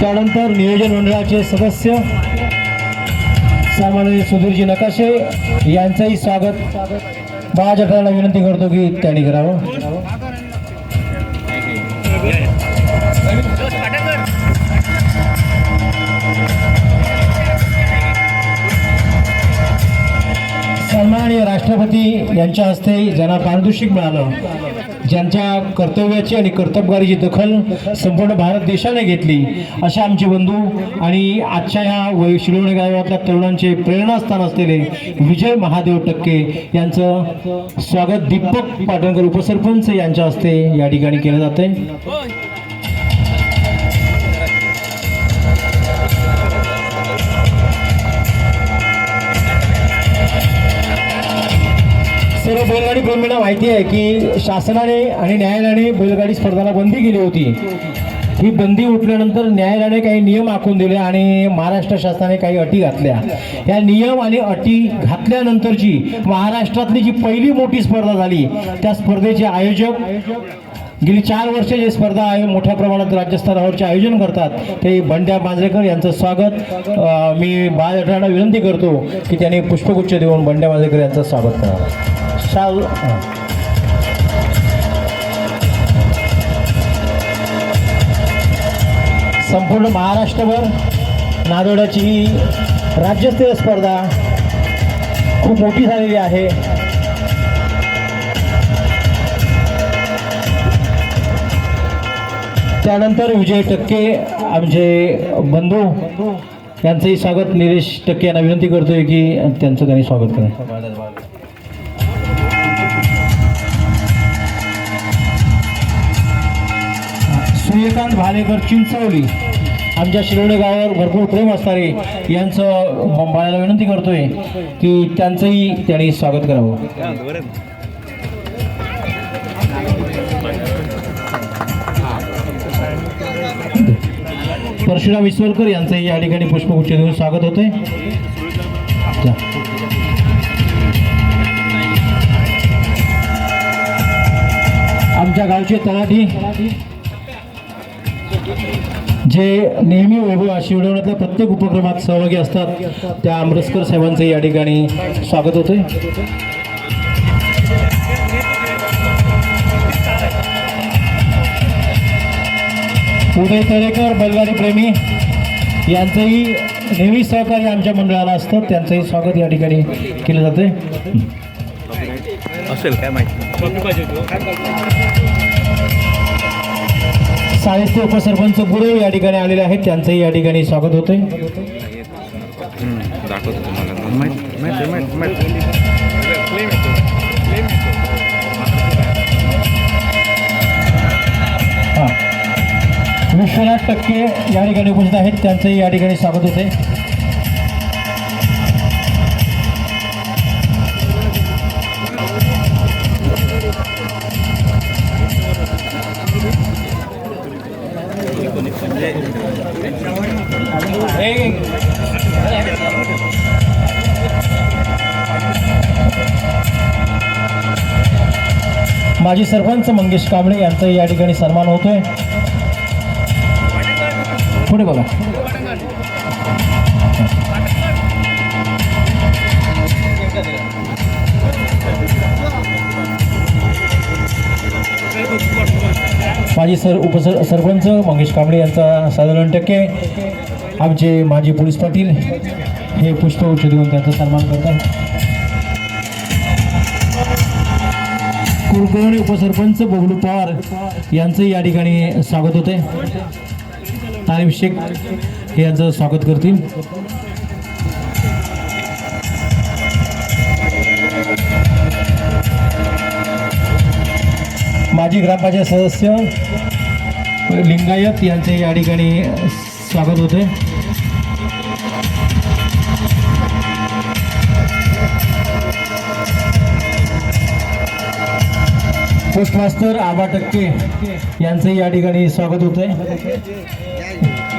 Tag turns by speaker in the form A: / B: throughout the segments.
A: त्यानंतर नियोजन मंडळाचे सदस्य सामान्य सुधीरजी नकाशे यांचंही स्वागत. बाळाजटाला विनंती करतो की त्यांनी करावं. माननीय राष्ट्रपती यांच्या हस्ते ज्यांना पारितोषिक मिळालं. ज्यांच्या कर्तव्याची आणि कर्तबगारीची दखल संपूर्ण भारत देशाने घेतली असे आमचे बंधू आणि आजच्या ह्या वै शिरोणे गावातल्या तरुणांचे प्रेरणास्थान असलेले विजय महादेव टक्के यांचं स्वागत दीपक पाटणकर उपसरपंच यांच्या हस्ते या ठिकाणी केलं जाते बैलगाडी प्रेमीला माहिती आहे की शासनाने आणि न्यायालयाने बैलगाडी स्पर्धाला बंदी केली होती. ही बंदी उठल्यानंतर न्यायालयाने काही नियम आखून दिले आणि महाराष्ट्र शासनाने काही अटी घातल्या. या नियम आणि अटी घातल्यानंतरची महाराष्ट्रातली जी पहिली मोठी स्पर्धा झाली त्या स्पर्धेचे आयोजक गेली चार वर्ष जे स्पर्धा आहे मोठ्या प्रमाणात राज्यस्तरावरचे आयोजन करतात ते बंड्या मांजरेकर यांचं स्वागत. मी बाळाजठांना विनंती करतो की त्यांनी पुष्पगुच्छ देऊन बंड्या मांजरेकर यांचं स्वागत करावं शाल संपूर्ण महाराष्ट्रभर नादोड्याची ही राज्यस्तरीय स्पर्धा खूप मोठी झालेली आहे. त्यानंतर विजय टक्के आमचे बंधू यांचंही स्वागत. निलेश टक्के यांना विनंती करतोय की त्यांचं त्यांनी स्वागत करा. सूर्यकांत भालेकर चिंचवली आमच्या शिरोडे गावावर भरपूर प्रेम असणारे यांचं बाळाला विनंती करतोय की त्यांचंही त्यांनी स्वागत करावं. परशुराम इसवलकर यांचंही या ठिकाणी पुष्पगुच्छ देऊन स्वागत होते आमच्या गावचे तलाठी. जे नेहमी वैभव शिवडवण्यातल्या प्रत्येक उपक्रमात सहभागी असतात त्या आमरसकर साहेबांचं या ठिकाणी स्वागत होते उदय तळेकर बैलगाडी प्रेमी यांचंही नेहमी सहकार्य आमच्या मंडळाला असतं. त्यांचंही स्वागत या ठिकाणी केलं जाते
B: असेल काय माहिती.
A: साहित्य उपसरपंच गुरव या ठिकाणी आलेले आहेत. त्यांचंही या ठिकाणी स्वागत होते
B: दाखवतो तुम्हाला.
A: विश्वनाथ टक्के या ठिकाणी उपस्थित आहेत. त्यांचंही या ठिकाणी स्वागत होते. माजी सरपंच मंगेश कांबळे यांचा या ठिकाणी सन्मान होतोय. पुढे बघा. माजी सर उपसर सरपंच मंगेश कांबळे यांचा साधारण टक्के. आमचे माजी पोलीस पाटील हे पुष्पगुच्छ देऊन त्यांचा सन्मान करतात कुलकर्णी उपसरपंच बबलू पवार यांचं या ठिकाणी स्वागत होते तारीफ शेख हे यांचं स्वागत करतील. माजी ग्रामपंचायत सदस्य लिंगायत यांचे या ठिकाणी स्वागत होते. पोस्ट मास्टर आबा टक्के यांचंही या ठिकाणी स्वागत होते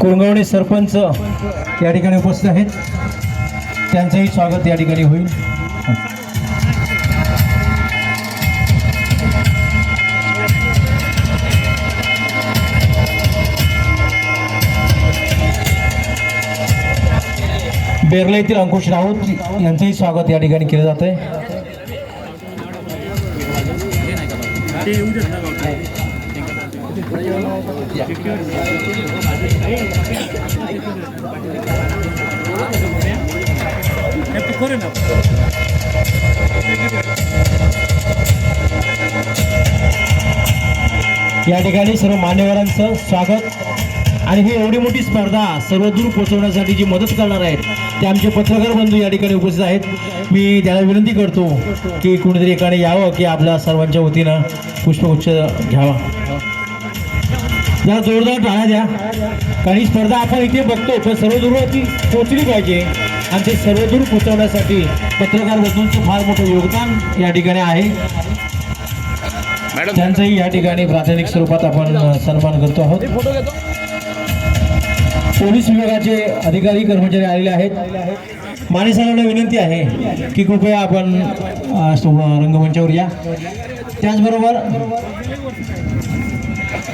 A: कुरंगवणे सरपंच या ठिकाणी उपस्थित आहेत. त्यांचंही स्वागत या ठिकाणी होईल. बेर्ले येथील अंकुश राऊत यांचंही स्वागत या ठिकाणी केलं जात आहे या ठिकाणी सर्व मान्यवरांचं स्वागत. आणि ही एवढी मोठी स्पर्धा सर्वदूर पोहोचवण्यासाठी जी मदत करणार आहेत ते आमचे पत्रकार बंधू या ठिकाणी उपस्थित आहेत. मी त्याला विनंती करतो की कुणीतरी एकाने यावं की आपल्या सर्वांच्या वतीनं पुष्पगुच्छ घ्यावा. जरा जोरदार टाळ्या द्या. कारण ही स्पर्धा आपण इथे बघतो पण सर्वदूरवरती पोहोचली पाहिजे. आणि ते सर्वदूर पोहोचवण्यासाठी पत्रकार बंधूंचं फार मोठं योगदान या ठिकाणी आहे. त्यांचंही या ठिकाणी प्राथमिक स्वरूपात आपण सन्मान करतो आहोत. पोलीस विभागाचे अधिकारी कर्मचारी आलेले आहेत. माने सरांना विनंती आहे की कृपया आपण रंगमंचावर या. त्याचबरोबर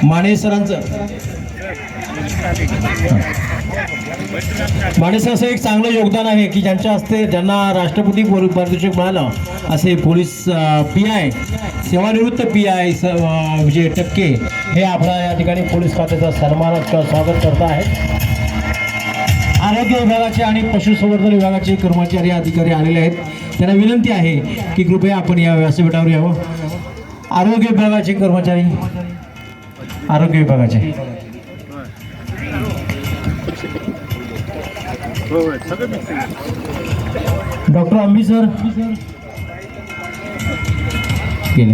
A: माने सरांचं माणिस असं एक चांगलं योगदान आहे की ज्यांच्या हस्ते ज्यांना राष्ट्रपती पारितोषिक मिळालं असे पोलीस पी आय सेवानिवृत्त पी आय स विजय टक्के हे आपल्या या ठिकाणी पोलीस खात्याचा सन्मान किंवा स्वागत करत आहेत. आरोग्य विभागाचे आणि पशुसंवर्धन विभागाचे कर्मचारी अधिकारी आलेले आहेत. त्यांना विनंती आहे की कृपया आपण या व्यासपीठावर यावं. आरोग्य विभागाचे कर्मचारी. आरोग्य विभागाचे. Doctor Ambi sir. गेले.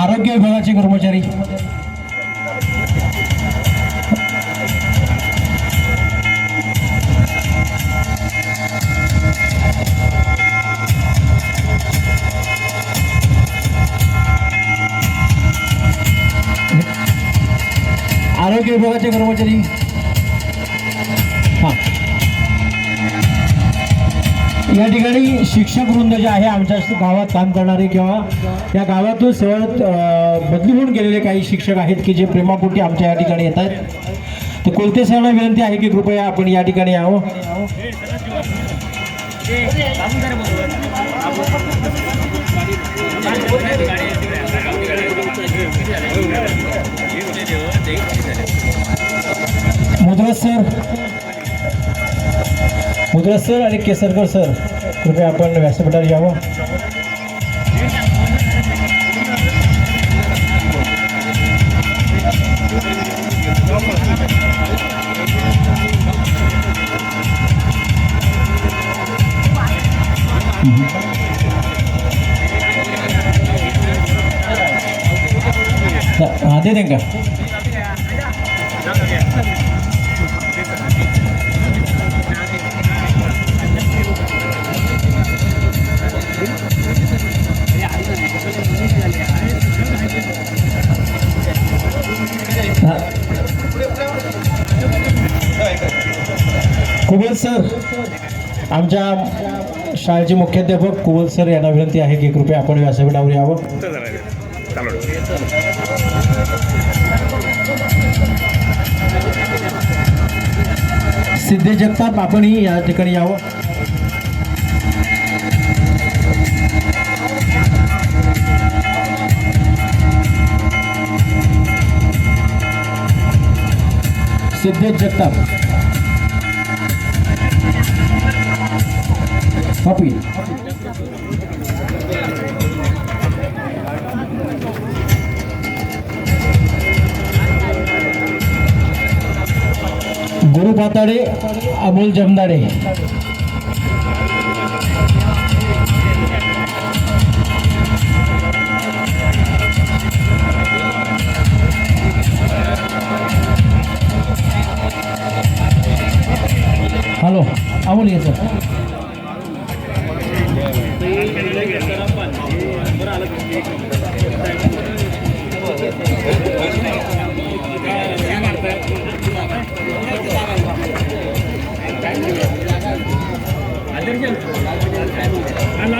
A: आरोग्य विभागाचे कर्मचारी. विभागाचे कर्मचारी हां या ठिकाणी शिक्षक वृंद जे आहे आमच्या गावात काम करणारे किंवा या गावातून सेवा बदली होऊन गेलेले काही शिक्षक आहेत की जे प्रेमापोटी आमच्या या ठिकाणी येत आहेत तर कोणते सरांना विनंती आहे की कृपया आपण या ठिकाणी यावं मुद्रस सर मुद्रस सर आणि केसरकर सर कृपया आपण व्यासपीठावर यावं. दें का कुबेर सर आमच्या शाळेचे मुख्याध्यापक कुबल सर यांना विनंती आहे की कृपया आपण व्यासपीठावर यावं. सिद्धे जगताप आपणही या ठिकाणी यावं. सिद्धेश जगताप. कॉपी गुरु पाताडे अमोल जमदाडे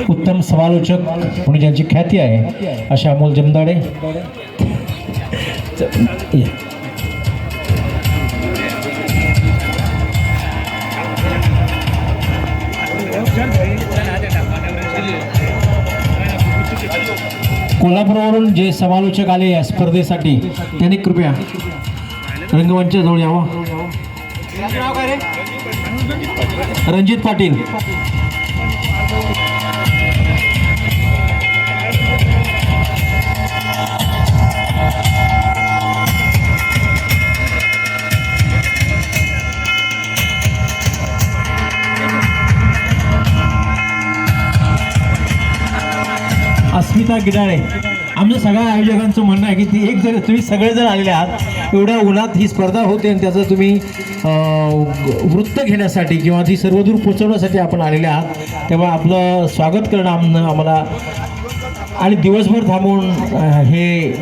A: उत्तम समालोचक म्हणून ज्यांची ख्याती आहे अशा अमोल जमदाडे. कोल्हापूरवरून जे समालोचक आले या स्पर्धेसाठी त्यांनी कृपया रंगमंचाजवळ यावं. रणजित पाटील. अस्मिता गिडाळे. आमच्या सगळ्या आयोजकांचं म्हणणं आहे की ती एक जर तुम्ही सगळे जर आलेले आहात एवढ्या उन्हात ही स्पर्धा होते आणि त्याचं तुम्ही वृत्त घेण्यासाठी किंवा ती सर्वदूर पोचवण्यासाठी आपण आलेले आहात तेव्हा आपलं स्वागत करणं आम आम्हाला आणि दिवसभर थांबून हे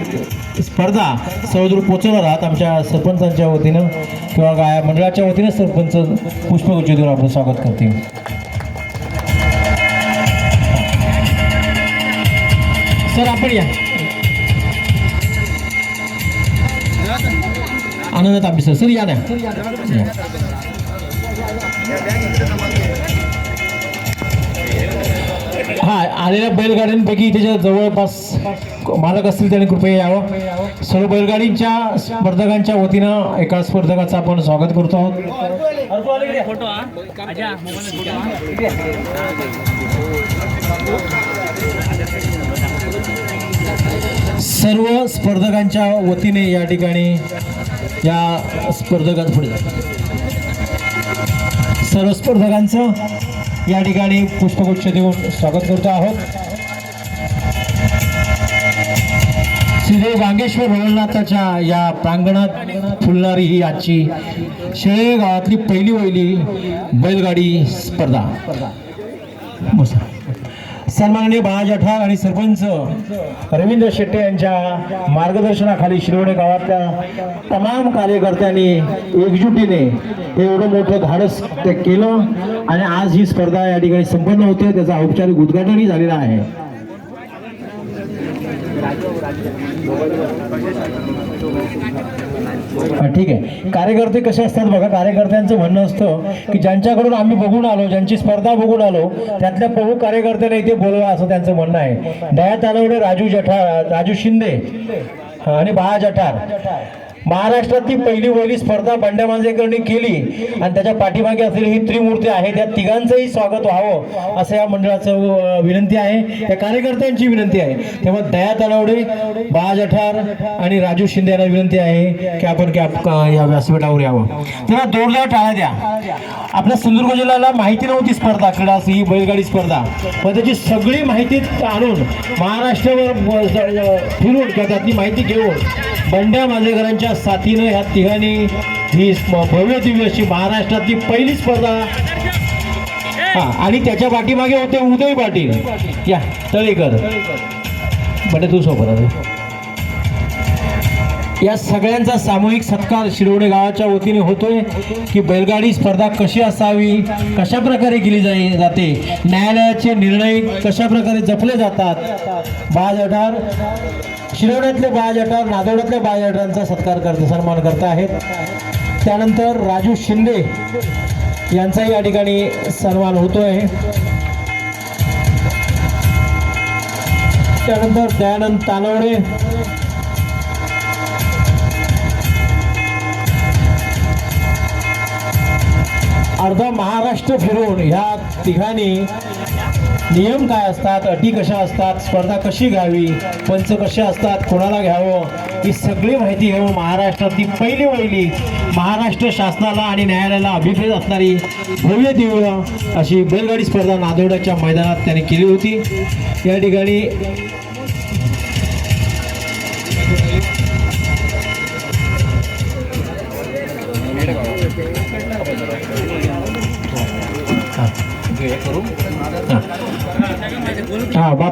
A: स्पर्धा सर्वदूर पोचवणार आहात आमच्या सरपंचांच्या वतीनं किंवा गाय मंडळाच्या वतीनं सरपंच पुष्पगुच्छ देऊन आपलं स्वागत करते सर आपण या. आनंद तांबे सर सर या ना हा आलेल्या बैलगाड्यांपैकी त्याच्या जवळपास मालक असतील त्याने कृपया यावं. सर्व बैलगाडींच्या स्पर्धकांच्या वतीनं एका स्पर्धकाचं आपण स्वागत करतो आहोत. सर्व स्पर्धकांच्या वतीने या ठिकाणी या स्पर्धकात पुढे सर्व स्पर्धकांचं या ठिकाणी पुष्पगुच्छ देऊन स्वागत करतो आहोत. श्रीदेव गांगेश्वर भवनाथाच्या या प्रांगणात फुलणारी ही आजची शेळे गावातली पहिली वहिली बैलगाडी स्पर्धा. सन्माननीय बाळाजी आणि सरपंच रवींद्र शेट्टे यांच्या मार्गदर्शनाखाली शिरवणे गावातल्या तमाम कार्यकर्त्यांनी एकजुटीने हे एवढं मोठं धाडस ते केलं आणि आज ही स्पर्धा या ठिकाणी संपन्न होते. त्याचं औपचारिक उद्घाटनही झालेलं आहे. हा, ठीक आहे. कार्यकर्ते कसे असतात बघा कार्यकर्त्यांचं म्हणणं असतं की ज्यांच्याकडून आम्ही बघून आलो ज्यांची स्पर्धा बघून आलो त्यातल्या प्रमुख कार्यकर्त्यांना इथे बोलवा असं त्यांचं म्हणणं आहे. दया तालवडे राजू जठा राजू शिंदे आणि बाळा जठार. महाराष्ट्रातली पहिली वहिली स्पर्धा बंड्या मांजेकरणी केली. आणि त्याच्या पाठीमागे असलेली ही त्रिमूर्ती आहे. त्या तिघांचंही स्वागत व्हावं असं या मंडळाचं विनंती आहे. त्या कार्यकर्त्यांची विनंती आहे. तेव्हा दया तलावडे बाळा जठार आणि राजू शिंदे यांना विनंती आहे की आपण की या व्यासपीठावर यावं. तेव्हा जोरदार टाळ्या द्या. आपल्या सिंधुदुर्ग जिल्ह्याला माहिती नव्हती स्पर्धा क्रीडा ही बैलगाडी स्पर्धा. पण त्याची सगळी माहिती आणून महाराष्ट्रावर फिरून किंवा त्यातली माहिती घेऊन बंड्या मांजेकरांच्या साथीनं ह्या तिघांनी ही भव्य दिव्य अशी महाराष्ट्रातली पहिली स्पर्धा. हा आणि त्याच्या पाठीमागे होते उदय पाटील. या तळेकर. बटे तू सोबत या सगळ्यांचा सामूहिक सत्कार शिरोडे गावाच्या वतीने होतोय की बैलगाडी स्पर्धा कशी असावी कशा प्रकारे केली जाई जाते न्यायालयाचे निर्णय कशा प्रकारे जपले जातात बाज अठार शिरोड्यातले बाज अठार नादोड्यातल्या सत्कार करत सन्मान करत आहेत. त्यानंतर राजू शिंदे यांचाही या ठिकाणी सन्मान होतोय. त्यानंतर दयानंद तानवडे. अर्ध महाराष्ट्र फिरून ह्या तिघांनी नियम काय असतात? अटी कशा असतात? स्पर्धा कशी घ्यावी? पंच कसे असतात? कोणाला घ्यावं? ही सगळी माहिती घेऊन महाराष्ट्रातली पहिली वहिली महाराष्ट्र शासनाला आणि न्यायालयाला अभिप्रेत असणारी भव्य दिव्य अशी बैलगाडी स्पर्धा नांदेडच्या मैदानात त्यांनी केली होती. या ठिकाणी हां हां बाप